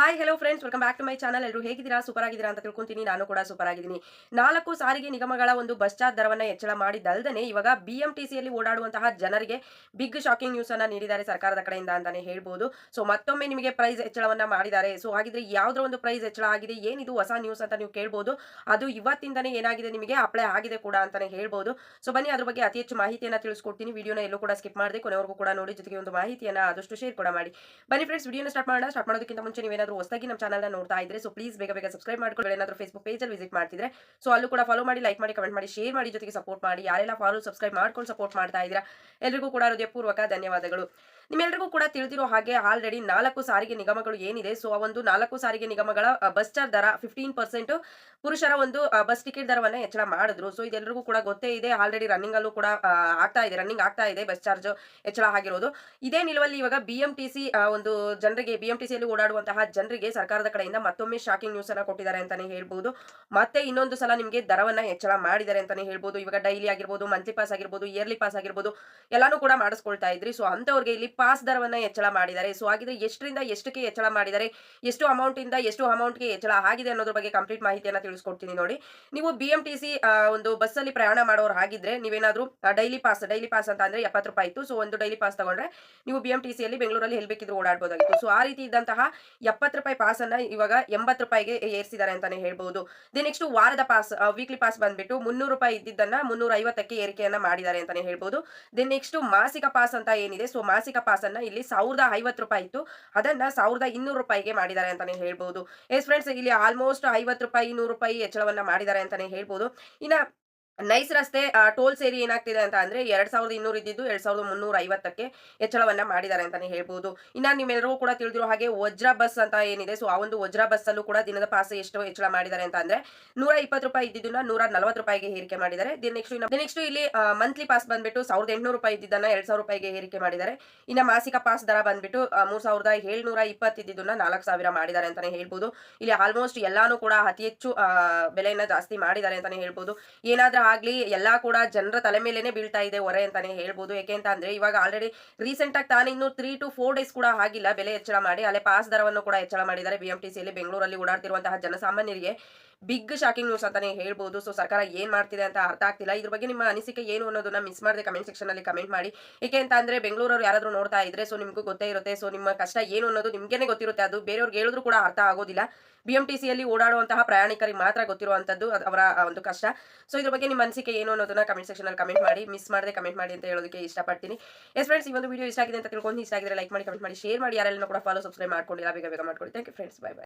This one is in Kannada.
Hi hello friends welcome back to my channel ಎಲ್ಲರೂ ಹೇಗಿದ್ದೀರಾ? ಸೂಪರ್ ಆಗಿದ್ದೀರಾ ಅಂತ ತಿಳ್ಕೊಂತೀನಿ. ನಾನು ಕೂಡ ಸೂಪರ್ ಆಗಿದ್ದೀನಿ ನಾಲ್ಕು ಸಾರಿಗೆ ನಿಗಮಗಳ ಒಂದು ಬಸ್ ಚಾರ್ಜ್ ದರವನ್ನು ಹೆಚ್ಚಳ ಮಾಡಿದ್ದಲ್ಲದೆ ಇವಾಗ ಬಿ ಎಂ ಟಿ ಸಿಯಲ್ಲಿ ಓಡಾಡುವಂತಹ ಜನರಿಗೆ ಬಿಗ್ ಶಾಕಿಂಗ್ ನ್ಯೂಸ್ ಅನ್ನ ನೀಡಿದ್ದಾರೆ ಸರ್ಕಾರದ ಕಡೆಯಿಂದ ಅಂತಾನೆ ಹೇಳ್ಬೋದು. ಸೊ ಮತ್ತೊಮ್ಮೆ ನಿಮಗೆ ಪ್ರೈಸ್ ಹೆಚ್ಚಳವನ್ನ ಮಾಡಿದ್ದಾರೆ. ಸೊ ಹಾಗಿದ್ರೆ ಯಾವುದರ ಒಂದು ಪ್ರೈಸ್ ಹೆಚ್ಚಳ ಆಗಿದೆ, ಏನಿದು ಹೊಸ ನ್ಯೂಸ್ ಅಂತ ನೀವು ಕೇಳ್ಬೋದು. ಅದು ಇವತ್ತಿಂದನೇ ಏನಾಗಿದೆ ನಿಮಗೆ ಅಪ್ಲೈ ಆಗಿದೆ ಕೂಡ ಅಂತಾನೆ ಹೇಳ್ಬೋದು. ಸೊ ಬನ್ನಿ, ಅದ್ರ ಬಗ್ಗೆ ಅತಿ ಹೆಚ್ಚು ಮಾಹಿತಿಯನ್ನು ತಿಳಿಸ್ಕೊಡ್ತೀನಿ. ವಿಡಿಯೋನ ಎಲ್ಲೂ ಕೂಡ ಸ್ಕಿಪ್ ಮಾಡಿದೆ, ಕೊನೆವರೆಗೂ ಕೂಡ ನೋಡಿ, ಜೊತೆಗೆ ಒಂದು ಮಾಹಿತಿಯನ್ನು ಆದಷ್ಟು ಶೇರ್ ಕೂಡ ಮಾಡಿ. ಬನ್ನಿ ಫ್ರೆಂಡ್ಸ್ ವಿಡಿಯೋನ ಸ್ಟಾರ್ಟ್ ಮಾಡೋಣ. ಸ್ಟಾರ್ಟ್ ಮಾಡೋದಕ್ಕಿಂತ ಮುಂಚೆ ನೀವೇನಾದ್ರೂ ಹೊಸದಾಗಿ ನಮ್ಮ ಚಾನಲ್ನ ನೋಡ್ತಾ ಇದ್ರೆ ಸೊ ಪ್ಲೀಸ್ ಬೇಗ ಬೇಗ ಸಬ್ಸ್ಕ್ರೈಬ್ ಮಾಡ್ಕೊಳ್ಳಿ. ಏನಾದರೂ ಫೇಸ್ಬುಕ್ ಪೇಜಲ್ಲಿ ವಿಸಿಟ್ ಮಾಡ್ತಿದ್ರೆ ಸೊ ಅಲ್ಲೂ ಕೂಡ ಫಾಲೋ ಮಾಡಿ ಲೈಕ್ ಮಾಡಿ ಕಮೆಂಟ್ ಮಾಡಿ ಶೇರ್ ಮಾಡಿ ಜೊತೆಗೆ ಸಪೋರ್ಟ್ ಮಾಡಿ. ಯಾರೆಲ್ಲ ಫಾಲೋ ಸಬ್ಸ್ಕ್ರೈಬ್ ಮಾಡ್ಕೊಂಡು ಸಪೋರ್ಟ್ ಮಾಡ್ತಾ ಇದ್ದೀರಾ, ಎಲ್ರಿಗೂ ಕೂಡ ಹೃದಯಪೂರ್ವಕ ಧನ್ಯವಾದಗಳು. ನಿಮ್ಮೆಲ್ಲರಿಗೂ ಕೂಡ ತಿಳಿದಿರೋ ಹಾಗೆ ಆಲ್ರೆಡಿ ನಾಲ್ಕು ಸಾರಿಗೆ ನಿಗಮಗಳು ಏನಿದೆ ಸೊ ಆ ಒಂದು ನಾಲ್ಕು ಸಾರಿಗೆ ನಿಗಮಗಳ ಬಸ್ ಚಾರ್ಜ್ ದರ ಫಿಫ್ಟೀನ್ ಪರ್ಸೆಂಟ್ ಪುರುಷರ ಒಂದು ಬಸ್ ಟಿಕೆಟ್ ದರವನ್ನ ಹೆಚ್ಚಳ ಮಾಡಿದ್ರು. ಸೊ ಇದೆಲ್ಲರಿಗೂ ಕೂಡ ಗೊತ್ತೇ ಇದೆ ಆಲ್ರೆಡಿ ರನ್ನಿಂಗ್ ಅಲ್ಲೂ ಕೂಡ ಆಗ್ತಾ ಇದೆ ರನ್ನಿಂಗ್ ಆಗ್ತಾ ಇದೆ ಬಸ್ ಚಾರ್ಜ್ ಹೆಚ್ಚಳ ಆಗಿರೋದು. ಇದೇ ನಿಲುವಲ್ಲಿ ಇವಾಗ ಬಿ ಎಂ ಟಿ ಸಿ ಒಂದು ಜನರಿಗೆ ಬಿ ಎಂ ಟಿ ಸಿಯಲ್ಲಿ ಓಡಾಡುವಂತಹ ಜನರಿಗೆ ಸರ್ಕಾರದ ಕಡೆಯಿಂದ ಮತ್ತೊಮ್ಮೆ ಶಾಕಿಂಗ್ ನ್ಯೂಸ್ ಅನ್ನ ಕೊಟ್ಟಿದ್ದಾರೆ ಅಂತಾನೆ ಹೇಳ್ಬೋದು. ಮತ್ತೆ ಇನ್ನೊಂದು ಸಲ ನಿಮಗೆ ದರವನ್ನ ಹೆಚ್ಚಳ ಮಾಡಿದ್ದಾರೆ ಅಂತಾನೆ ಹೇಳ್ಬೋದು. ಇವಾಗ ಡೈಲಿ ಆಗಿರ್ಬೋದು ಮಂತ್ಲಿ ಪಾಸ್ ಆಗಿರ್ಬೋದು ಇಯರ್ಲಿ ಪಾಸ್ ಆಗಿರ್ಬೋದು, ಎಲ್ಲಾನು ಕೂಡ ಮಾಡಿಸ್ಕೊಳ್ತಾ ಇದ್ರಿ. ಸೊ ಅಂತವ್ರಿಗೆ ಇಲ್ಲಿ ಪಾಸ್ ದರವನ್ನ ಹೆಚ್ಚಳ ಮಾಡಿದ್ದಾರೆ. ಸೊ ಹಾಗಿದ್ರೆ ಎಷ್ಟರಿಂದ ಎಷ್ಟಕ್ಕೆ ಹೆಚ್ಚಳ ಮಾಡಿದ್ದಾರೆ? ಎಷ್ಟು ಅಮೌಂಟ್ ಇಂದ ಎಷ್ಟು ಅಮೌಂಟ್ಗೆ ಹೆಚ್ಚಳ ಆಗಿದೆ ಅನ್ನೋದ್ರ ಬಗ್ಗೆ ಕಂಪ್ಲೀಟ್ ಮಾಹಿತಿಯನ್ನ ತಿಳಿಸ್ಕೊಡ್ತೀನಿ ನೋಡಿ. ನೀವು ಬಿ ಎಂ ಟಿ ಸಿ ಒಂದು ಬಸ್ಸಲ್ಲಿ ಪ್ರಯಾಣ ಮಾಡೋರು ಆಗಿದ್ರೆ ನೀವೇನಾದ್ರೂ ಡೈಲಿ ಪಾಸ್ ಡೈಲಿ ಪಾಸ್ ಅಂತ ಅಂದ್ರೆ ಎಪ್ಪತ್ತು ರೂಪಾಯಿ ಇತ್ತು. ಸೊ ಒಂದು ಡೈಲಿ ಪಾಸ್ ತಗೊಂಡ್ರೆ ನೀವು ಬಿ ಎಂ ಟಿ ಸಿಯಲ್ಲಿ ಬೆಂಗಳೂರಲ್ಲಿ ಹೇಳಬೇಕಿದ್ರು ಬೇಕಿದ್ರು ಓಡಾಡಬಹುದಾಗಿತ್ತು ಸೊ ಆ ರೀತಿ ಇದ್ದಂತಹ ಎಪ್ಪತ್ತು ರೂಪಾಯಿ ಪಾಸ್ ಅನ್ನ ಇವಾಗ ಎಂಬತ್ತು ರೂಪಾಯಿಗೆ ಏರಿಸಿದ್ದಾರೆ ಅಂತಾನೆ ಹೇಳ್ಬಹುದು ದಿ ನೆಕ್ಸ್ಟ್ ವಾರದ ಪಾಸ್ ವೀಕ್ಲಿ ಪಾಸ್ ಬಂದ್ಬಿಟ್ಟು ಮುನ್ನೂರು ರೂಪಾಯಿ ಇದ್ದಿದ್ದನ್ನ ಮುನ್ನೂರ ಐವತ್ತಕ್ಕೆ ಏರಿಕೆಯನ್ನ ಮಾಡಿದ್ದಾರೆ ಅಂತಾನೆ ಹೇಳ್ಬಹುದು ದೆನ್ ನೆಕ್ಸ್ಟ್ ಮಾಸಿಕ ಪಾಸ್ ಅಂತ ಏನಿದೆ? ಸೊ ಮಾಸಿಕ ಪಾಸ್ ಅನ್ನ ಇಲ್ಲಿ ಸಾವಿರದ ಐವತ್ತು ರೂಪಾಯಿ ಇತ್ತು. ಅದನ್ನ ಸಾವಿರದ ಇನ್ನೂರು ರೂಪಾಯಿಗೆ ಮಾಡಿದ್ದಾರೆ ಅಂತಾನೆ ಹೇಳ್ಬೋದು. ಎಸ್ ಫ್ರೆಂಡ್ಸ್ ಇಲ್ಲಿ ಆಲ್ಮೋಸ್ಟ್ ಐವತ್ತು ರೂಪಾಯಿ ನೂರು ರೂಪಾಯಿ ಹೆಚ್ಚಳವನ್ನ ಮಾಡಿದ್ದಾರೆ ಅಂತಾನೆ ಹೇಳ್ಬೋದು. ಇನ್ನ ನೈಸ್ ರಸ್ತೆ ಟೋಲ್ ಸೇರಿ ಏನಾಗ್ತಿದೆ ಅಂತ ಅಂದ್ರೆ ಎರಡ್ ಸಾವಿರದ ಇನ್ನೂರ ಇದ್ದಿದ್ದು ಎರಡ್ ಸಾವಿರದ ಮುನ್ನೂರ ಐವತ್ತಕ್ಕೆ ಹೆಚ್ಚಳವನ್ನ ಮಾಡಿದ್ದಾರೆ ಅಂತಾನೆ ಹೇಳ್ಬಹುದು ಇನ್ನ ನಿಮ್ಮೆಲ್ಲರಿಗೂ ಕೂಡ ತಿಳಿದಿರೋ ಹಾಗೆ ವಜ್ರ ಬಸ್ ಅಂತ ಏನಿದೆ, ಸೊ ಆ ಒಂದು ವಜ್ರ ಬಸ್ ಅಲ್ಲೂ ಕೂಡ ದಿನದ ಪಾಸ್ ಎಷ್ಟು ಹೆಚ್ಚಳ ಮಾಡಿದ್ದಾರೆ ಅಂತ ಅಂದ್ರೆ ನೂರ ಇಪ್ಪತ್ತು ರೂಪಾಯಿ ಇದ್ದಿದ್ದನ್ನ ನೂರ ನಲವತ್ತು ರೂಪಾಯಿಗೆ ಏರಿಕೆ ಮಾಡಿದ್ದಾರೆ. ನೆಕ್ಸ್ಟ್ ನೆಕ್ಸ್ಟ್ ಇಲ್ಲಿ ಮಂತ್ಲಿ ಪಾಸ್ ಬಂದ್ಬಿಟ್ಟು ಸಾವಿರದ ಎಂಟುನೂರು ರೂಪಾಯಿ ಇದ್ದಿದ್ದನ್ನ ಎರಡ್ ಸಾವಿರ ರೂಪಾಯಿಗೆ ಏರಿಕೆ ಮಾಡಿದ್ದಾರೆ. ಇನ್ನ ಮಾಸಿಕ ಪಾಸ್ ದರ ಬಂದ್ಬಿಟ್ಟು ಮೂರ್ ಸಾವಿರದ ಏಳ್ನೂರ ಇಪ್ಪತ್ತಿದ್ದನ್ನ ನಾಲ್ಕು ಸಾವಿರ ಮಾಡಿದ್ದಾರೆ ಅಂತಾನೆ ಹೇಳ್ಬಹುದು ಇಲ್ಲಿ ಆಲ್ಮೋಸ್ಟ್ ಎಲ್ಲಾನು ಕೂಡ ಅತಿ ಹೆಚ್ಚು ಬೆಲೆಯನ್ನ ಜಾಸ್ತಿ ಮಾಡಿದ್ದಾರೆ ಅಂತಾನೆ ಹೇಳ್ಬಹುದು ಏನಾದ್ರೂ ಆಗ್ಲಿ ಎಲ್ಲ ಕೂಡ ಜನರ ತಲೆ ಮೇಲೇನೆ ಬೀಳ್ತಾ ಇದೆ ಹೊರೆ ಅಂತಾನೆ ಹೇಳ್ಬೋದು. ಯಾಕೆ ಅಂತ ಅಂದ್ರೆ ಇವಾಗ ಆಲ್ರೆಡಿ ರೀಸೆಂಟ್ ಆಗಿ ತಾನೇ ಇನ್ನು ತ್ರೀ ಟು ಫೋರ್ ಡೇಸ್ ಕೂಡ ಆಗಿಲ್ಲ. ಬೆಲೆ ಹೆಚ್ಚಳ ಮಾಡಿ, ಅಲ್ಲೇ ಪಾಸ್ ದರವನ್ನು ಕೂಡ ಹೆಚ್ಚಳ ಮಾಡಿದ್ದಾರೆ. ಬಿಎಂಟಿಸಿಯಲ್ಲಿ ಬೆಂಗಳೂರಲ್ಲಿ ಓಡಾಡ್ತಿರುವಂತಹ ಜನಸಾಮಾನ್ಯರಿಗೆ ಬಿಗ್ ಶಾಕಿಂಗ್ ನ್ಯೂಸ್ ಅಂತಾನೆ ಹೇಳ್ಬೋದು. ಸೊ ಸರ್ಕಾರ ಏನ್ ಮಾಡ್ತಿದೆ ಅಂತ ಅರ್ಥ ಆಗ್ತಿಲ್ಲ. ಇದ್ರ ಬಗ್ಗೆ ನಿಮ್ಮ ಅನಿಸಿಕೆ ಏನು ಅನ್ನೋದನ್ನ ಮಿಸ್ ಮಾಡದೆ ಕಮೆಂಟ್ ಸೆಕ್ಷನ್ ಅಲ್ಲಿ ಕಮೆಂಟ್ ಮಾಡಿ. ಏಕೆ ಅಂತ ಅಂದ್ರೆ ಬೆಂಗಳೂರವ್ರು ಯಾರಾದ್ರೂ ನೋಡ್ತಾ ಇದ್ರೆ ಸೊ ನಿಮ್ಗೂ ಗೊತ್ತೇ ಇರುತ್ತೆ. ಸೊ ನಿಮ್ಮ ಕಷ್ಟ ಏನು ಅನ್ನೋದು ನಿಮ್ಗೇನೆ ಗೊತ್ತಿರುತ್ತೆ. ಅದು ಬೇರೆಯವ್ರಿಗೆ ಹೇಳಿದ್ರು ಕೂಡ ಅರ್ಥ ಆಗೋದಿಲ್ಲ. ಬಿ ಎಂ ಟಿ ಸಿಯಲ್ಲಿ ಓಡಾಡುವಂತಹ ಪ್ರಯಾಣಿಕರಿಗೆ ಮಾತ್ರ ಗೊತ್ತಿರುವಂತದ್ದು ಅವರ ಒಂದು ಕಷ್ಟ. ಸೊ ಇದ್ರ ಬಗ್ಗೆ ನಿಮ್ಮ ಅನಿಸಿಕೆ ಏನು ಅನ್ನೋದನ್ನ ಕಮೆಂಟ್ ಸೆಕ್ಷನ್ ಅಲ್ಲಿ ಕಮೆಂಟ್ ಮಾಡಿ. ಮಿಸ್ ಮಾಡದೆ ಕಮೆಂಟ್ ಮಾಡಿ ಅಂತ ಹೇಳೋದಕ್ಕೆ ಇಷ್ಟಪಡ್ತೀನಿ. ಎಸ್ ಫ್ರೆಂಡ್ಸ್ ಈ ಒಂದು ವಿಡಿಯೋ ಇಷ್ಟ ಆಗಿದೆ ಅಂತ ತಿಳ್ಕೊಂಡು ಇಷ್ಟ ಆಗಿದ್ರೆ ಲೈಕ್ ಮಾಡಿ ಕಮೆಂಟ್ ಮಾಡಿ ಶೇರ್ ಮಾಡಿ. ಯಾರೆಲ್ಲ ಕೂಡ ಫಾಲೋ ಸಬ್ಸ್ಕ್ರೈಬ್ ಮಾಡ್ಕೊಂಡಿಲ್ಲ ಬೇಗ ಬೇಗ ಮಾಡ್ಕೊಳ್ಳಿ. Thank you friends bye bye